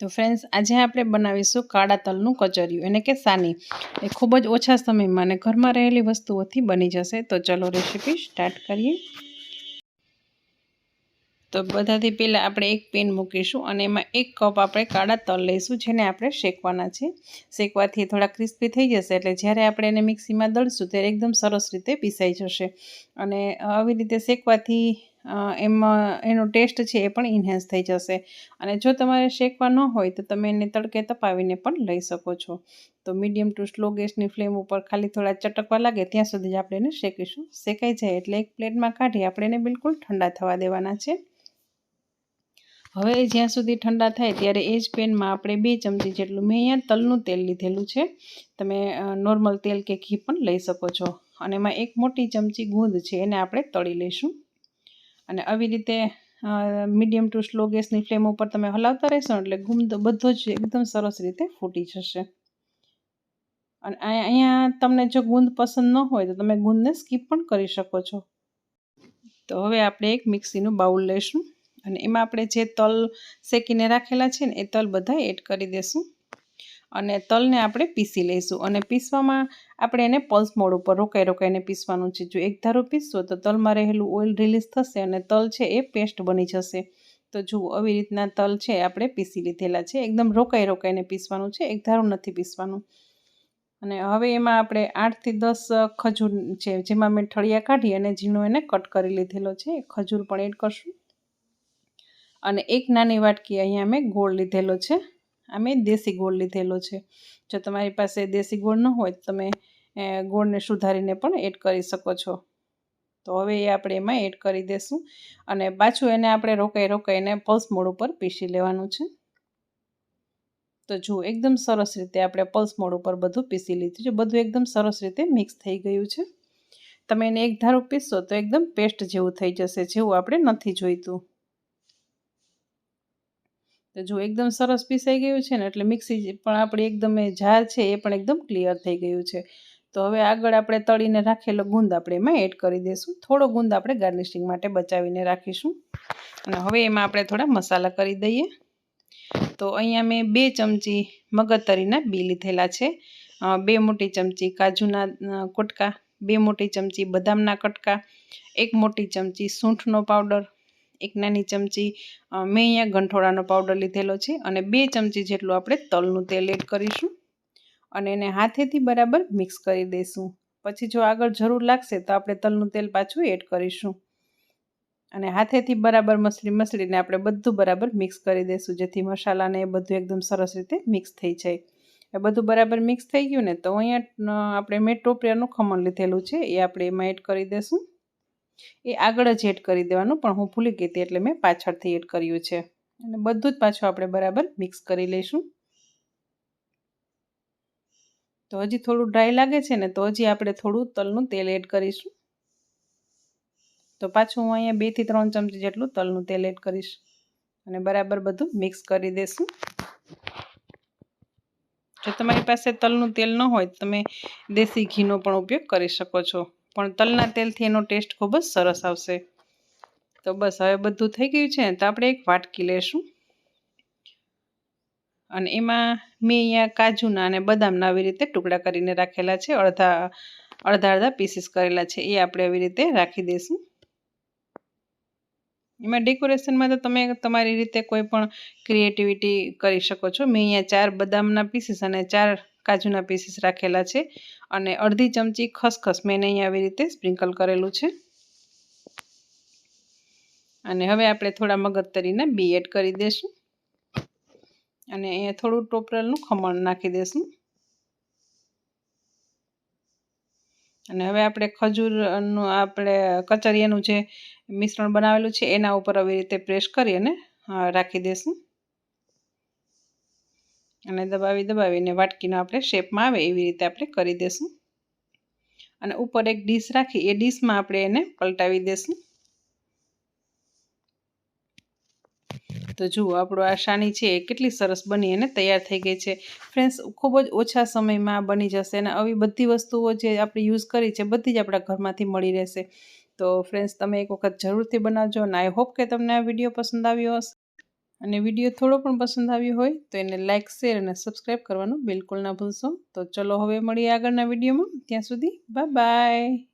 તો ફ્રેન્ડ્સ આજે આપણે બનાવીશું કાળા તલનું કચરિયું. એને કે સાની. એ ખૂબ જ ઓછા સમયમાં અને ઘરમાં રહેલી વસ્તુઓથી બની જશે. તો ચલો રેસીપી સ્ટાર્ટ કરીએ. તો બધાથી પહેલાં આપણે એક પેન મૂકીશું અને એમાં એક કપ આપણે કાળા તલ લઈશું, જેને આપણે શેકવાના છે. શેકવાથી થોડા ક્રિસ્પી થઈ જશે એટલે જ્યારે આપણે એને મિક્સીમાં દળશું ત્યારે એકદમ સરસ રીતે પીસાઈ જશે. અને આવી રીતે શેકવાથી એમાં, એનો ટેસ્ટ છે એ પણ ઇન્હેન્સ થઈ જશે. અને જો તમારે શેકવા ન હોય તો તમે એને તડકે તપાવીને પણ લઈ શકો છો. તો મીડિયમ ટુ સ્લો ગેસની ફ્લેમ ઉપર ખાલી થોડા ચટકવા લાગે ત્યાં સુધી જ આપણે એને શેકીશું. શેકાઈ જાય એટલે એક પ્લેટમાં કાઢી આપણે એને બિલકુલ ઠંડા થવા દેવાના છે. હવે જ્યાં સુધી ઠંડા થાય ત્યારે એ જ પેનમાં આપણે બે ચમચી જેટલું મેં અહીંયા તલનું તેલ લીધેલું છે. તમે નોર્મલ તેલ કે ઘી પણ લઈ શકો છો. અને એમાં એક મોટી ચમચી ગુંદ છે એને આપણે તળી લઈશું. અને આવી રીતે મીડિયમ ટુ સ્લો ગેસની ફ્લેમ ઉપર તમે હલાવતા રહેશો એટલે ગુંદ બધો જ એકદમ સરસ રીતે ફૂટી જશે. અને અહીંયા તમને જો ગુંદ પસંદ ન હોય તો તમે ગુંદને સ્કીપ પણ કરી શકો છો. તો હવે આપણે એક મિક્સીનું બાઉલ લઈશું અને એમાં આપણે જે તલ શેકીને રાખેલા છે ને એ તલ બધા એડ કરી દઈશું અને તલને આપણે પીસી લઈશું. અને પીસવામાં આપણે એને પલ્સ મોડ ઉપર રોકાઈ રોકાઈને પીસવાનું છે. જો એક ધારો પીસશો તો તલમાં રહેલું ઓઇલ રિલીઝ થશે અને તલ છે એ પેસ્ટ બની જશે. તો જુઓ, આવી રીતના તલ છે આપણે પીસી લીધેલા છે. એકદમ રોકાઈ રોકાઈને પીસવાનું છે. એક ધારું નથી પીસવાનું. અને હવે એમાં આપણે આઠથી દસ ખજૂર છે, જેમાં મેં ઠળિયા કાઢી અને ઝીણો એને કટ કરી લીધેલો છે. ખજૂર પણ એડ કરશું. અને એક નાની વાટકી અહીંયા મેં ગોળ લીધેલો છે. આ દેશી ગોળ લીધેલો છે. જો તમારી પાસે દેશી ગોળ ન હોય તો તમે ગોળને સુધારીને પણ એડ કરી શકો છો. તો હવે એ આપણે એમાં એડ કરી દઈશું અને પાછું એને આપણે રોકાઈ રોકાઈને પલ્સ મોડ ઉપર પીસી લેવાનું છે. તો જુઓ એકદમ સરસ રીતે આપણે પલ્સ મોડ ઉપર બધું પીસી લીધું છે. બધું એકદમ સરસ રીતે મિક્સ થઈ ગયું છે. તમે એને એક ધારું પીસશો તો એકદમ પેસ્ટ જેવું થઈ જશે, જેવું આપણે નથી જોઈતું. તો જો એકદમ સરસ પીસાઈ ગયું છે ને, એટલે મિક્સી પણ આપણી એકદમ જાર છે એ પણ એકદમ ક્લિયર થઈ ગયું છે. તો હવે આગળ આપણે તળીને રાખેલો ગુંદ આપણે એમાં એડ કરી દઈશું. થોડો ગુંદ આપણે ગાર્નિશિંગ માટે બચાવીને રાખીશું. અને હવે એમાં આપણે થોડા મસાલા કરી દઈએ. તો અહીંયા મેં બે ચમચી મગજતરીના બી લીધેલા છે. બે મોટી ચમચી કાજુના કટકા, બે મોટી ચમચી બદામના કટકા, એક મોટી ચમચી સૂંઠનો પાવડર એક નાની ચમચી મેં અહીંયા ગંઠોળાનો પાવડર લીધેલો છે અને બે ચમચી જેટલું આપણે તલનું તેલ એડ કરીશું અને એને હાથેથી બરાબર મિક્સ કરી દઈશું. પછી જો આગળ જરૂર લાગશે તો આપણે તલનું તેલ પાછું એડ કરીશું. અને હાથેથી બરાબર મસળી મસળીને આપણે બધું બરાબર મિક્સ કરી દઈશું, જેથી મસાલાને એ બધું એકદમ સરસ રીતે મિક્સ થઈ જાય. એ બધું બરાબર મિક્સ થઈ ગયું ને તો અહીંયા આપણે મેં ટોપિયાનું ખમણ લીધેલું છે એ આપણે એમાં એડ કરી દઈશું. એ આગળ જ એડ કરી દેવાનું, પણ હું ભૂલી ગઈ હતી એટલે મેં પાછળથી એડ કર્યું છે. અને બધું જ પાછું આપણે બરાબર મિક્સ કરી લઈશું. તો હજી થોડું ડ્રાય લાગે છે ને, તો હજી આપણે થોડું તલનું તેલ એડ કરીશું. તો પાછું હું અહીંયા બેથી ત્રણ ચમચી જેટલું તલનું તેલ એડ કરીશ. અને બરાબર બધું મિક્સ કરી દેશું. જો તમારી પાસે તલનું તેલ ન હોય તો તમે દેશી ઘીનો પણ ઉપયોગ કરી શકો છો. પણ તલના તેલથી એનો ટેસ્ટ ખૂબ જ સરસ આવશે. તો બસ, હવે બધું થઈ ગયું છે તો આપણે એક વાટકી લેશું. અને એમાં મેં અહીંયા કાજુના અને બદામના આવી રીતે ટુકડા કરીને રાખેલા છે, અડધા અડધા અડધા પીસીસ કરેલા છે, એ આપણે આવી રીતે રાખી દઈશું. એમાં ડેકોરેશનમાં તો તમે તમારી રીતે કોઈ પણ ક્રિએટિવિટી કરી શકો છો. મેં અહીંયા ચાર બદામના પીસીસ અને ચાર કાજુના પીસીસ રાખેલા છે અને અડધી ચમચી ખસખસ મેં અહીંયા આવી રીતે સ્પ્રિંકલ કરેલું છે. અને હવે આપણે થોડા મગજતરીના બી એડ કરી દઈશું અને અહીંયા થોડું ટોપરલનું ખમણ નાખી દઈશું અને હવે આપણે ખજૂરનું આપણે કચરિયાનું જે મિશ્રણ બનાવેલું છે એના ઉપર આવી રીતે પ્રેસ કરી અને રાખી દઈશું અને દબાવી દબાવીને વાટકીનો આપણે શેપમાં આવે એવી રીતે આપણે કરી દઈશું અને ઉપર એક ડીશ રાખી, એ ડીશમાં આપણે એને પલટાવી દઈશું તો જુઓ, આપણો આ શાની છે એ કેટલી સરસ બની અને તૈયાર થઈ ગઈ છે. ફ્રેન્ડ્સ, ખૂબ જ ઓછા સમયમાં બની જશે અને આવી બધી વસ્તુઓ જે આપણે યુઝ કરી છે, બધી જ આપણા ઘરમાંથી મળી રહેશે. તો ફ્રેન્ડ્સ, તમે એક વખત જરૂરથી બનાવજો અને આઈ હોપ કે તમને આ વીડિયો પસંદ આવ્યો હશે. અને વીડિયો થોડો પણ પસંદ આવ્યો હોય તો એને લાઇક શેર અને સબસ્ક્રાઈબ કરવાનું બિલકુલ ના ભૂલશો. તો ચલો હવે મળીએ આગળના વિડીયોમાં. ત્યાં સુધી બાય બાય